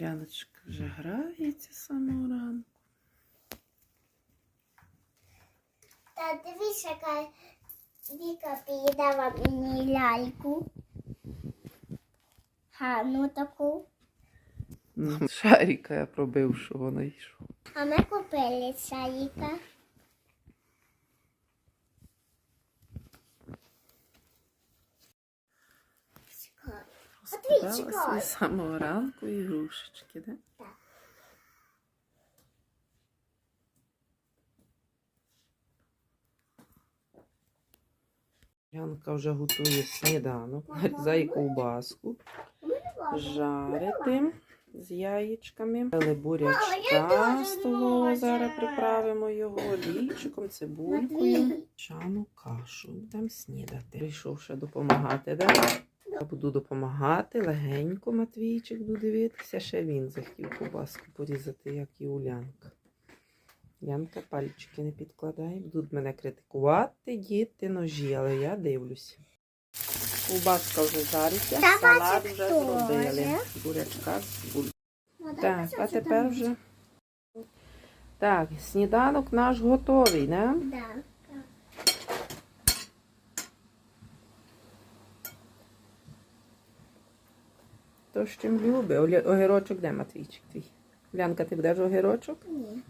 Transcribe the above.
Ляночка вже грається з самого ранку. Та дивись, яка Віка передала мені ляльку. Гану таку. Шаріка я пробив, що вона йшов. А ми купили шарика. Розкидала з самого ранку ігрушечки, да? Так. Янка вже готує сніданок, нарізає ковбаску, жарити з яєчками. Бурячка столового, зараз приправимо його олійчиком, цибулькою. Чану кашу. Будемо снідати. Прийшов ще допомагати, да? Я буду допомагати, легенько Матвійчик буду дивитися. Ще він захотів ковбаску порізати, як і Улянка. Янка пальчики не підкладає. Будуть мене критикувати, діти ножі, але я дивлюся. Ковбаска вже жариться, салат вже зробили. Бурячка з буль. Так, а тепер вже. Так, сніданок наш готовий, не? Да. То з чим любить. Огірочок де Матвійчик твій? Лянка, ти будеш огірочок? Ні.